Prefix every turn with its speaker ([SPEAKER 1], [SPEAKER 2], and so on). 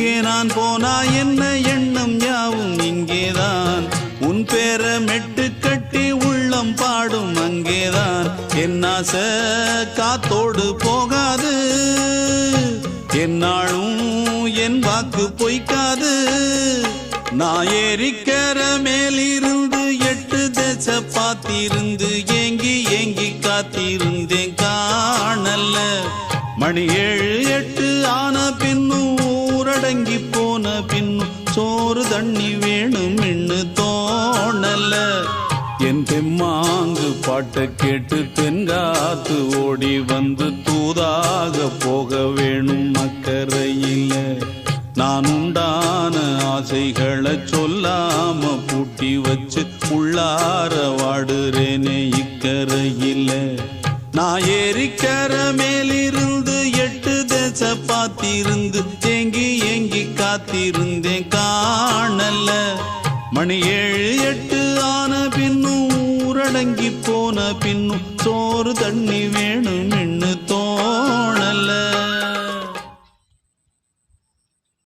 [SPEAKER 1] எங்கே நான் போனா என்ன எண்ணம் யாவும் இங்கேதான். உன் பேர மெட்டு கட்டி உள்ளம் பாடும் அங்கேதான். என்ன காத்தோடு போகாது. என்னாலும் என் வாக்கு பொய்க்காது. நான் ஏறிக்கர மேலிருந்து எட்டு தேச பாத்திருந்து ஏங்கி ஏங்கி காத்திருந்தேன். காணல்ல. மணி ஏழு எட்டு ஆன பின் சோறு தண்ணி வேணும் இன்னு தோணல. என் தெம்மாங்கு பாட்டை கேட்டு தென்காத்து ஓடி வந்து தூதாக போக வேணும் அக்கறையில. நான் உண்டான ஆசைகளை சொல்லாம பூட்டி வச்சு உள்ளார வாடுறேனே இக்கறையில் நான் ஏறிக்கர மேலிருந்து பார்த்திருந்து பாத்திருந்து ஏங்கி ஏங்கி காத்திருந்தேன் காணல. மணி ஏழு எட்டு ஆன பின்னும் ஊரடங்கி போன பின்னும் சோறு தண்ணி வேணும் இன்னு